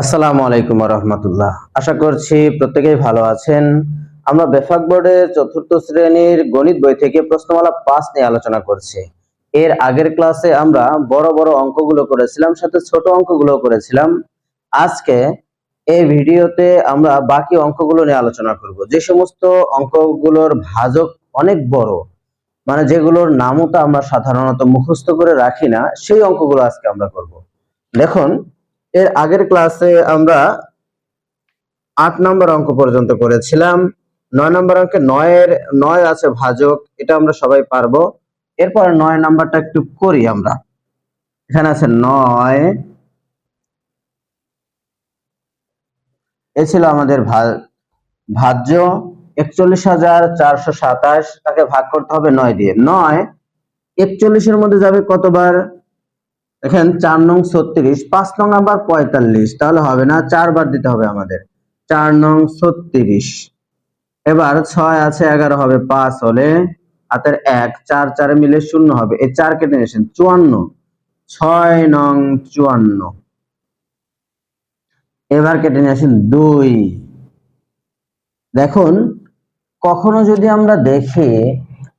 আসসালামু আলাইকুম রহমতুল্লাহ আশা করছি প্রত্যেকেই ভালো আছেন। আমরা বেফাক বোর্ডের চতুর্থ শ্রেণির গণিত বই থেকে প্রশ্নমালা পাঁচ নিয়ে আলোচনা করছি। এর আগের ক্লাসে আমরা বড় বড় অঙ্কগুলো করেছিলাম, সাথে ছোট অঙ্কগুলো করেছিলাম। আজকে এই ভিডিওতে আমরা বাকি অঙ্কগুলো নিয়ে আলোচনা করব। যে সমস্ত অঙ্কগুলোর ভাজক অনেক বড় মানে যেগুলোর নামও তো আমরা সাধারণত মুখস্থ করে রাখি না, সেই অঙ্কগুলো আজকে আমরা করব। দেখুন এর আগের ক্লাসে আমরা আট নম্বর অঙ্ক পর্যন্ত করেছিলাম। নয় নম্বর অঙ্কে নয়ের, নয় আছে ভাজক, এটা আমরা সবাই পারব। এরপর নয় নাম্বারটা একটু করি আমরা। এখানে আছে নয়। এ ছিল আমাদের ভাজ্য। একচল্লিশ হাজার চারশো সাতাশ, তাকে ভাগ করতে হবে নয় দিয়ে। নয়, একচল্লিশের মধ্যে যাবে কতবার? দেখেন চার নং ছত্রিশ, পাঁচ নং আবার পঁয়তাল্লিশ, তাহলে হবে না, চারবার দিতে হবে আমাদের। চার নং ছত্রিশ, এবার ছয় আছে, এগারো হবে, পাঁচ হলে হাতের এক, চার, চারে মিলে শূন্য হবে, এই চার কেটে নিয়েছেন, চুয়ান্ন, ছয় নং চুয়ান্ন। এবার কেটে নিয়ে আসেন দুই। দেখুন, কখনো যদি আমরা দেখি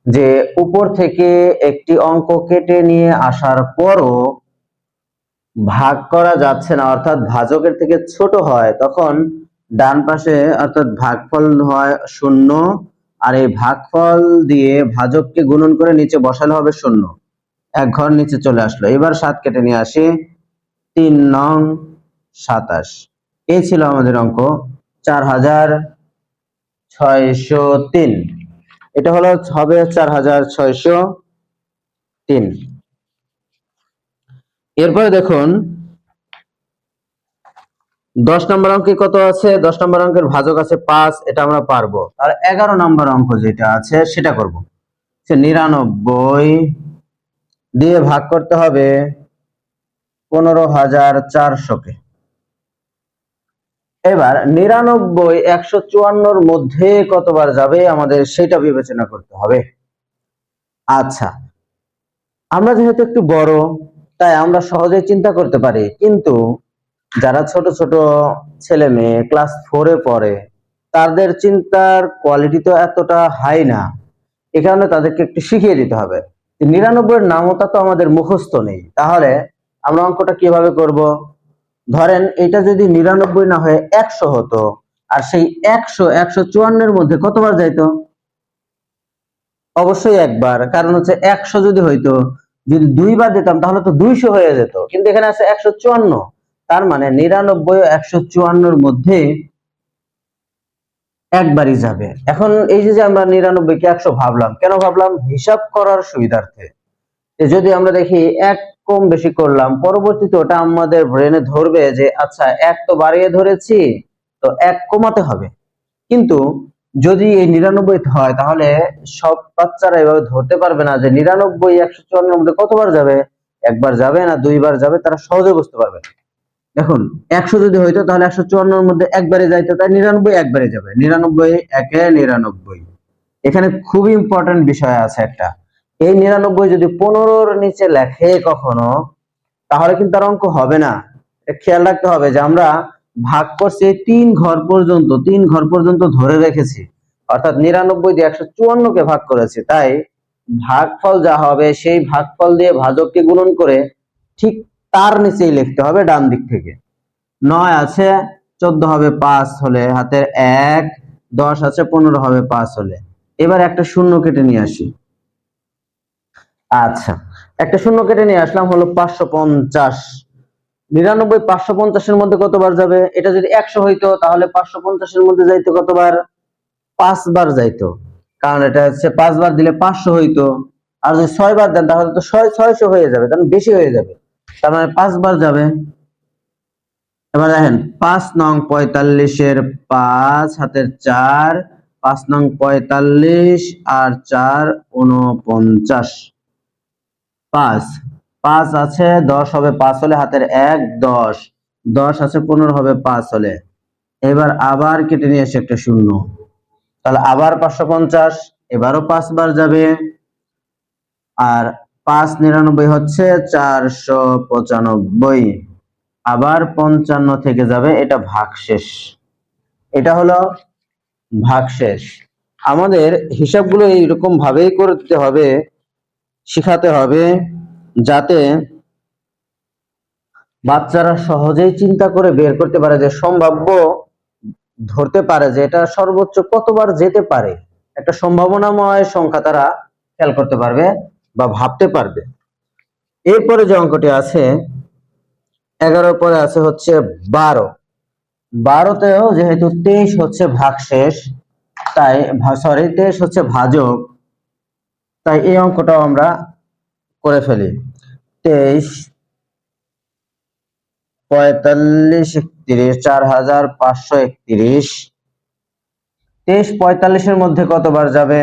যে উপর থেকে একটি অঙ্ক কেটে নিয়ে আসার পরও ভাগ করা যাচ্ছে না, অর্থাৎ ভাজকের থেকে ছোট হয়, তখন ডান পাশে অর্থাৎ ভাগফল হয় শূন্য, আর এই ভাগফল দিয়ে ভাজককে গুণন করে নিচে বসালে হবে শূন্য। এক ঘর নিচে চলে আসলো। এবার সাত কেটে নিয়ে আসি। তিন নং সাতাশ। এই ছিল আমাদের অঙ্ক। চার হাজার ছয়শো তিন। এটা হলো, হবে চার হাজার ছয়শো তিন। এরপরে দেখুন, দশ নম্বর অঙ্কে কত আছে? দশ নম্বর অঙ্কের ভাজক আছে পাঁচ, এটা আমরা পারব। আর এগারো নম্বর অঙ্ক যেটা আছে, সেটা করব। সে নিরানব্বই দিয়ে ভাগ করতে হবে পনেরো হাজার চারশোকে এবার নিরানব্বই একশো চুয়ান্নর মধ্যে কতবার যাবে আমাদের সেটা বিবেচনা করতে হবে। আচ্ছা আমরা যেহেতু একটু বড় তাই আমরা সহজে চিন্তা করতে পারি। কিন্তু যারা ছোট ছোট ছেলে মেয়ে ক্লাস ফোরে পড়ে, তাদের চিন্তার কোয়ালিটি তো এতটা হাই না। এ কারণে তাদেরকে একটু শিখিয়ে দিতে হবে। নিরানব্বইয়ের নামতা তো আমাদের মুখস্থ নেই। তাহলে আমরা অঙ্কটা কীভাবে করব? ধরেন এটা যদি নিরানব্বই না হয়ে একশো হতো, আর সেই একশো একশো চুয়ান্নের মধ্যে কতবার যাইতো? অবশ্যই একবার, কারণ হচ্ছে একশো যদি হইতো যদি দুইবার দিতাম, তাহলে তো দুইশো হয়ে যেত। কিন্তু এখানে আছে একশো চুয়ান্ন। তার মানে নিরানব্বই একশো চুয়ান্নর মধ্যে একবারই যাবে। এখন এই যে আমরা নিরানব্বই কে একশো ভাবলাম, কেন ভাবলাম? হিসাব করার সুবিধার্থে। যদি আমরা দেখি, এক কম বেশি করলাম, পরবর্তীতে ওটা আমাদের ব্রেনে ধরবে যে আচ্ছা এক তো বাড়িয়ে ধরেছি, তো এক কমাতে হবে। কিন্তু যদি এই নিরানব্বই হয়, তাহলে সব বাচ্চারা এভাবে ধরতে পারবে না যে নিরানব্বই, একশো চুয়ান্নের মধ্যে কতবার যাবে? একবার যাবে না, দুইবার যাবে, তারা সহজে বুঝতে পারবে। দেখুন, একশো যদি হইতো, তাহলে একশো চুয়ান্নর মধ্যে একবারে যাইতো, তাই নিরানব্বই একবারে যাবে। নিরানব্বই একে নিরানব্বই। এখানে খুব ইম্পর্টেন্ট বিষয় আছে একটা। এই নিরানব্বই যদি পনেরোর নিচে লেখে কখনো, তাহলে কিন্তু আর অঙ্ক হবে না। খেয়াল রাখতে হবে যে আমরা ভাগ করছি তিন ঘর পর্যন্ত, তিন ঘর পর্যন্ত ধরে রেখেছি। অর্থাৎ নিরানব্বই দিয়ে একশো চুয়ান্নকে ভাগ করেছি। তাই ভাগফল যা হবে, সেই ভাগফল দিয়ে ভাজককে গুণন করে ঠিক তার নিচেই লিখতে হবে ডান দিক থেকে। নয় আছে, চোদ্দ হবে পাঁচ হলে হাতের এক, দশ আছে, পনেরো হবে পাঁচ হলে। এবার একটা শূন্য কেটে নিয়ে আসি। আচ্ছা একটা শূন্য কেটে নিয়ে আসলাম হলো পাঁচশো পঞ্চাশ নিরানব্বই পাঁচশো পঞ্চাশের মধ্যে কতবার যাবে? এটা যদি একশো হইতো, তাহলে পাঁচশো পঞ্চাশের মধ্যে যাইতো কতবার? পাঁচবার যাইতো। কারণ এটা হচ্ছে পাঁচবার দিলে পাঁচশো হইতো। আর যদি ছয় বার দেন, তাহলে তো ছয় ছয়শো হয়ে যাবে। তাহলে বেশি হয়ে যাবে। তার মানে পাঁচবার যাবে। এবার দেখেন, পাঁচ নং পঁয়তাল্লিশের পাঁচ, হাতের চার, পাঁচ নং পঁয়তাল্লিশ আর চার উনপঞ্চাশ পাঁচ। পাঁচ আছে, দশ হবে পাঁচ হলে হাতের এক, দশ। দশ আছে, পনেরো হবে পাঁচ হলে। এবার আবার কেটে নিয়ে আসে একটা শূন্য। তাহলে আবার পাঁচশো পঞ্চাশ, এবারও পাঁচবার যাবে। আর পাঁচ নিরানব্বই হচ্ছে চারশো পঁচানব্বই। আবার পঞ্চান্ন থেকে যাবে, এটা ভাগশেষ। এটা হলো ভাগশেষ। আমাদের হিসাবগুলো এইরকম ভাবেই করতে হবে, শিখাতে হবে। যাতে বাচ্চারা সহজেই চিন্তা করে বের করতে পারে যে সম্ভাব্য ধরতে পারে যে এটা সর্বোচ্চ কতবার যেতে পারে। একটা সম্ভাবনাময় সংখ্যা তারা খেয়াল করতে পারবে বা ভাবতে পারবে। এরপরে যে অঙ্কটি আছে, এগারোর পরে আছে হচ্ছে বারো। বারোতেও যেহেতু তেইশ হচ্ছে ভাগশেষ, তাই সরি তেইশ হচ্ছে ভাজক, তাই এই অঙ্কটাও আমরা করে ফেলি। তেইশ, পঁয়তাল্লিশ, একত্রিশ, চার হাজার পাঁচশো একত্রিশ। তেইশ, পঁয়তাল্লিশের মধ্যে কতবার যাবে?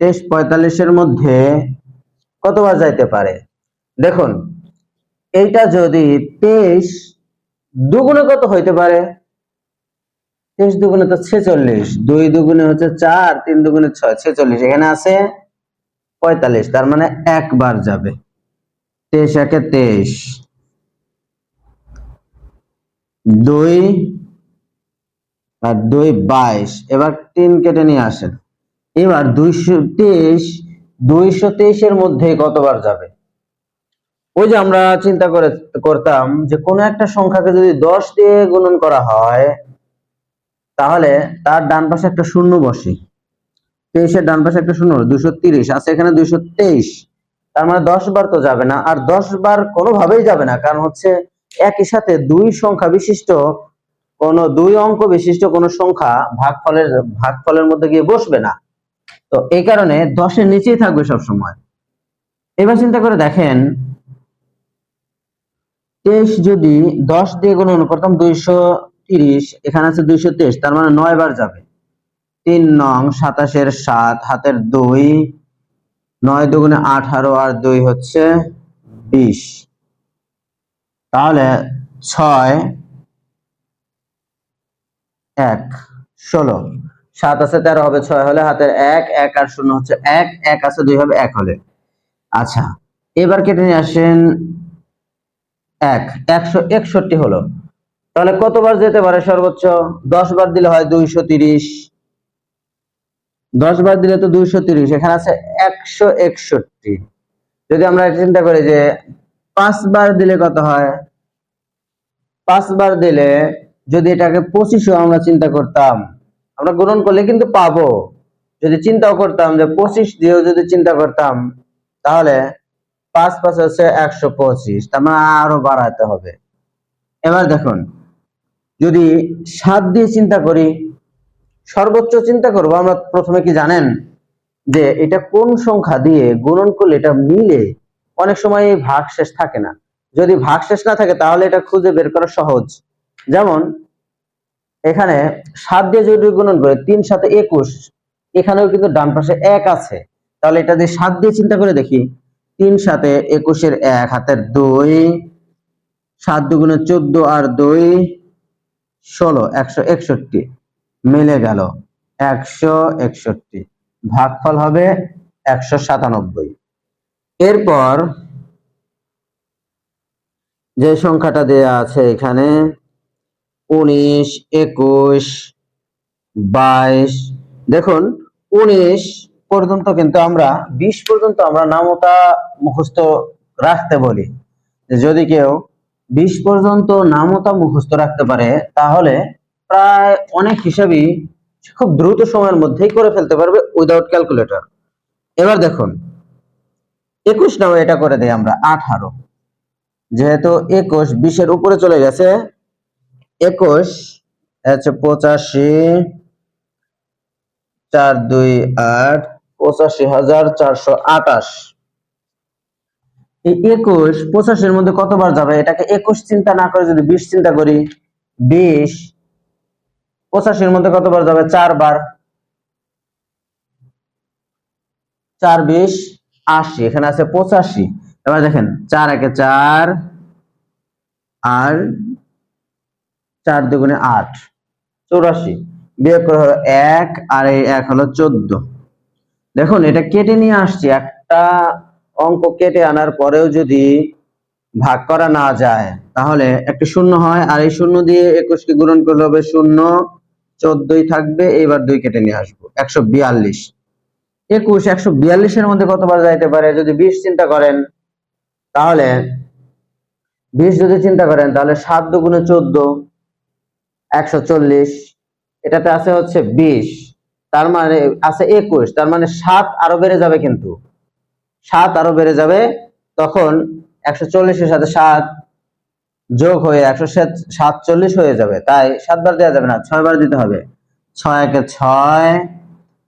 তেইশ, পঁয়তাল্লিশের মধ্যে কতবার যাইতে পারে? দেখুন, এইটা যদি তেইশ দুগুণে কত হইতে পারে? তেইশ দুগুণে তো ছেচল্লিশ, দুই দুগুণে হচ্ছে চার, তিন দুগুণে ছয়, ছেচল্লিশ, এখানে আছে পঁয়তাল্লিশ, তার মানে একবার যাবে। তেইশ, একে তেইশ। দুই আর দুই বাইশ। এবার তিন কেটে নিয়ে আসেন। এবার দুইশো তেইশ, দুইশো তেইশের মধ্যে কতবার যাবে? ওই যে আমরা চিন্তা করে করতাম যে কোনো একটা সংখ্যাকে যদি দশ দিয়ে গুণন করা হয়, তাহলে তার ডান পাশে একটা শূন্য বসে। তেইশের ডান পাশে একটা শূন্য দুশো তিরিশ। আছে এখানে দুইশো তেইশ। তার মানে দশ বার তো যাবে না, আর দশ বার কোনোভাবেই যাবে না, কারণ হচ্ছে একই সাথে দুই সংখ্যা বিশিষ্ট, কোন দুই অঙ্ক বিশিষ্ট কোন সংখ্যা ভাগফলের ভাগফলের মধ্যে গিয়ে বসবে না। তো এই কারণে দশের নিচেই থাকবে সব সময় এবার চিন্তা করে দেখেন, তেইশ যদি দশ দিয়ে গুণন করতাম দুইশো তিরিশ, এখানে আছে দুইশো তেইশ, তার মানে নয় বার যাবে। তিন নং সাতাশের সাত, হাতের দুই নয় দুগুণে আঠারো আর দুই হচ্ছে বিশ। তাহলে ছয়, এক, ষোলো। সাত আছে তেরো হবে ছয় হলে হাতের এক এক আর শূন্য হচ্ছে এক এক আছে দুই হবে এক হলে। আচ্ছা এবার কেটে নিয়ে আসেন এক, একশো একষট্টি হলো। তাহলে কতবার যেতে পারে সর্বোচ্চ? দশ বার দিলে হয় দুইশো তিরিশ। দশ বার দিলে তো দুইশো তিরিশ, এখানে আছে একশো একষট্টি। যদি আমরা চিন্তা করি যে পাঁচবার দিলে কত হয়? পাঁচবার দিলে যদি এটাকে পঁচিশও আমরা চিন্তা করতাম, আমরা গ্রহণ করলে কিন্তু পাবো। যদি চিন্তাও করতাম যে পঁচিশ দিয়েও যদি চিন্তা করতাম, তাহলে পাঁচ পাঁচ হচ্ছে একশো পঁচিশ, তার মানে আরও বাড়াতে হবে। এবার দেখুন, যদি সাত দিয়ে চিন্তা করি সর্বোচ্চ চিন্তা করব, আমরা প্রথমে কি জানেন যে এটা কোন সংখ্যা দিয়ে গুণন করলে এটা মিলে অনেক সময় ভাগ শেষ থাকে না। যদি ভাগ শেষ না থাকে, তাহলে এটা খুঁজে বের করা সহজ। যেমন, এখানে সাত দিয়ে যদি গুণন করে, তিন সাথে একুশ, এখানেও কিন্তু ডান পাশে এক আছে। তাহলে এটা দিয়ে সাত দিয়ে চিন্তা করে দেখি, তিন সাথে একুশের এক, হাতের দুই, সাত দুগুণে চোদ্দ আর দুই, ষোলো, একশো একষট্টি। মিলে গেল একশো একষট্টি। ভাগফল হবে একশো সাতানব্বই। এরপর যে সংখ্যাটা দেয়া আছে এখানে, উনিশ, একুশ, বাইশ। দেখুন, উনিশ পর্যন্ত কিন্তু আমরা, বিশ পর্যন্ত আমরা নামতা মুখস্থ রাখতে বলি। যদি কেউ বিশ পর্যন্ত নামতা মুখস্থ রাখতে পারে, তাহলে প্রায় অনেক হিসাবই খুব দ্রুত সময়ের মধ্যেই করে ফেলতে পারবে উইদাউট ক্যালকুলেটর এবার দেখুন, একুশ নামে এটা করে দেই আমরা, আঠারো। যেহেতু একুশ বিশের উপরে চলে গেছে, একুশ হচ্ছে পঁচাশি, চার, দুই, আট, পঁচাশি হাজার চারশো আটাশ একুশ, পঁচাশির মধ্যে কতবার যাবে? এটাকে একুশ চিন্তা না করে যদি বিশ চিন্তা করি, বিশ পঁচাশির মধ্যে কতবার যাবে? চারবার। চার বিশ, আশি, এখানে আছে পঁচাশি। এবার দেখেন, চার একে চার আর চার দুগুণে আট, চৌরাশি। বিয়োগ করে হলো এক, আর এই এক হলো চোদ্দ। দেখুন, এটা কেটে নিয়ে আসছি। একটা অঙ্ক কেটে আনার পরেও যদি ভাগ করা না যায়, তাহলে একটা শূন্য হয়, আর এই শূন্য দিয়ে একুশকে গুণন করলে হবে শূন্য। চোদ্দই থাকবে, এইবার দুই কেটে নিয়ে আসব, একশো বিয়াল্লিশ। একুশ, একশো বিয়াল্লিশের মধ্যে কতবার যাইতে পারে? যদি বিশ চিন্তা করেন, তাহলে বিশ যদি চিন্তা করেন, তাহলে সাত দুগুণে চোদ্দ, একশো চল্লিশ। এটাতে আছে হচ্ছে বিশ। তার মানে আছে একুশ, তার মানে সাত আরও বেড়ে যাবে কিন্তু। সাত আরও বেড়ে যাবে, তখন একশো চল্লিশের সাথে সাত যোগ হয়ে একশো সাতচল্লিশ হয়ে যাবে। তাই সাতবার দেওয়া যাবে না ছয় বার দিতে হবে। ছয় একে ছয়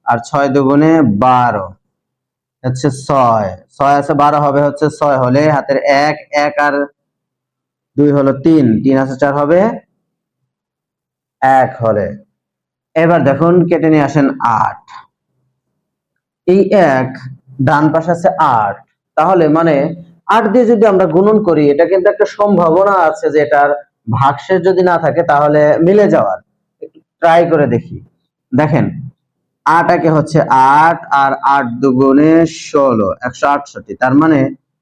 আর ছয় দুগুণে বারো। হচ্ছে ছয়। ছয় আছে বারো, হবে হচ্ছে ছয়। হলে হাতের এক এক আর দুই হলো তিন। তিন আছে চার, হবে এক হলে। এবার দেখুন, কেটে নিয়ে আসেন আট। এই এক ডান পাশে আছে আট। তাহলে মানে আট দিয়ে যদি আমরা গুণন করি, এটা কিন্তু একটা সম্ভাবনা আছে যে এটার ভাগশেষ যদি না থাকে তাহলে মিলে যাওয়ার। ট্রাই করে দেখি। দেখেন, আট একে হচ্ছে আট আর আট দুগুণে ষোলো, একশো আটষট্টি। তার মানে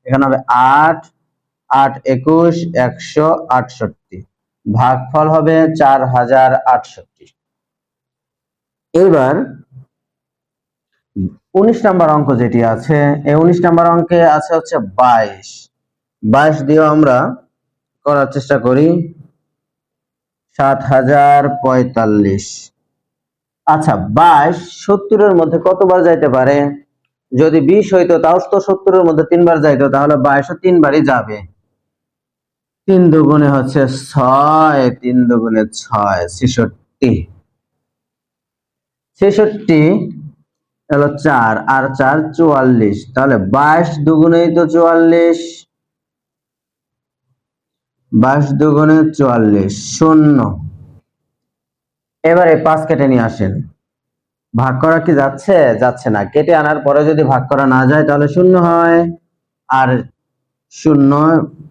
এখানে হবে আট আট একুশ, একশো আটষট্টি। ভাগফল হবে চার হাজার আটষট্টি। এবার উনিশ নাম্বার অঙ্ক যেটি আছে, এই উনিশ নাম্বার অঙ্কে আছে হচ্ছে বাইশ। বাইশ দিয়েও আমরা করার চেষ্টা করি। সাত হাজার পঁয়তাল্লিশ। আচ্ছা বাইশ সত্তরের মধ্যে কতবার যাইতে পারে? যদি বিশ হইতো তাও তো সত্তরের মধ্যে তিনবার যাইতো, তাহলে বাইশও তিনবারই যাবে। তিন দুগুণে হচ্ছে ছয়, তিন দুগুণে ছয়, ছেষট্টি। ছেষট্টি হলো চার, আর চার চুয়াল্লিশ। তাহলে বাইশ দুগুণেই তো চুয়াল্লিশ। বাইশ দুগুণে চুয়াল্লিশ, শূন্য। এবারে পাঁচ কেটে নিয়ে আসেন। ভাগ করা কি যাচ্ছে? যাচ্ছে না। কেটে আনার পরে যদি ভাগ করা না যায়, তাহলে শূন্য হয়। আর শূন্য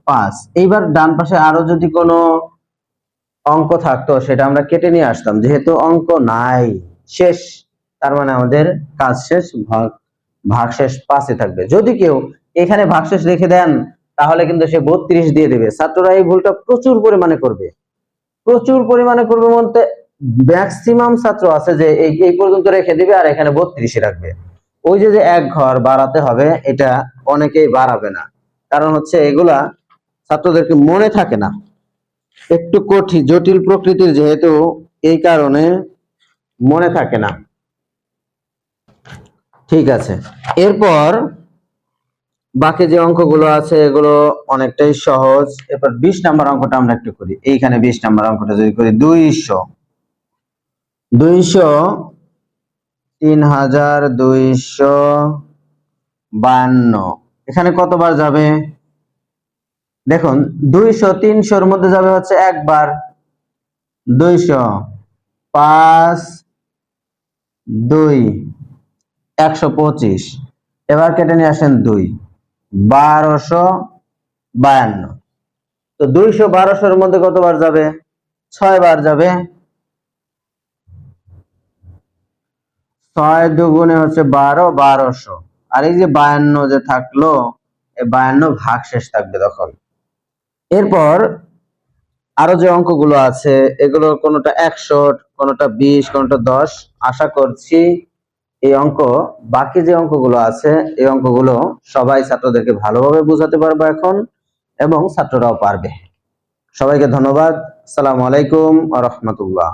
পাঁচ। এইবার ডান পাশে আরও যদি কোনো অঙ্ক থাকতো, সেটা আমরা কেটে নিয়ে আসতাম। যেহেতু অঙ্ক নাই। শেষ। তার মানে আমাদের কাজ শেষ, ভাগ ভাগশেষ পাঁচে থাকবে। যদি কেউ এখানে ভাগশেষ রেখে দেন, তাহলে কিন্তু সে বত্রিশ দিয়ে দেবে। ছাত্ররা এই ভুলটা প্রচুর পরিমাণে করবে। প্রচুর পরিমাণে করবে বলতে ম্যাক্সিমাম ছাত্র আছে যে এই এই পর্যন্ত রেখে দিবে আর এখানে বত্রিশে রাখবে। ওই যে যে এক ঘর বাড়াতে হবে, এটা অনেকেই বাড়াবে না। কারণ হচ্ছে এগুলা ছাত্রদেরকে মনে থাকে না। একটু কঠিন জটিল প্রকৃতির যেহেতু এই কারণে মনে থাকে না। ঠিক আছে। এরপর বাকি যে অঙ্কগুলো আছে, এগুলো অনেকটাই সহজ। এরপর বিশ নাম্বার অঙ্কটা আমরা একটু করি। এইখানে বিশ নাম্বার অঙ্কটা যদি করি, দুইশো। দুইশো তিন হাজার দুইশো বান্ন। এখানে কতবার যাবে? দেখুন, দুইশো তিনশোর মধ্যে যাবে হচ্ছে একবার। দুইশো পাঁচ, দুই। একশো পঁচিশ। এবার কেটে নিয়ে আসেন দুই। বারোশো বায়ান্ন। তো দুইশো বারোশোর মধ্যে কতবার যাবে? ছয় বার যাবে দুগুণে হচ্ছে আর এই যে বায়ান্ন যে থাকল, এই বায়ান্ন ভাগ শেষ থাকবে তখন। এরপর আরও যে অঙ্কগুলো আছে এগুলো কোনোটা একশো, কোনোটা বিশ, কোনোটা দশ। আশা করছি এই অঙ্ক, বাকি যে অঙ্কগুলো আছে, এই অঙ্কগুলো সবাই ছাত্রদেরকে ভালোভাবে বোঝাতে পারব এখন এবং ছাত্ররাও পারবে। সবাইকে ধন্যবাদ। সালাম আলাইকুম রহমতুল্লাহ।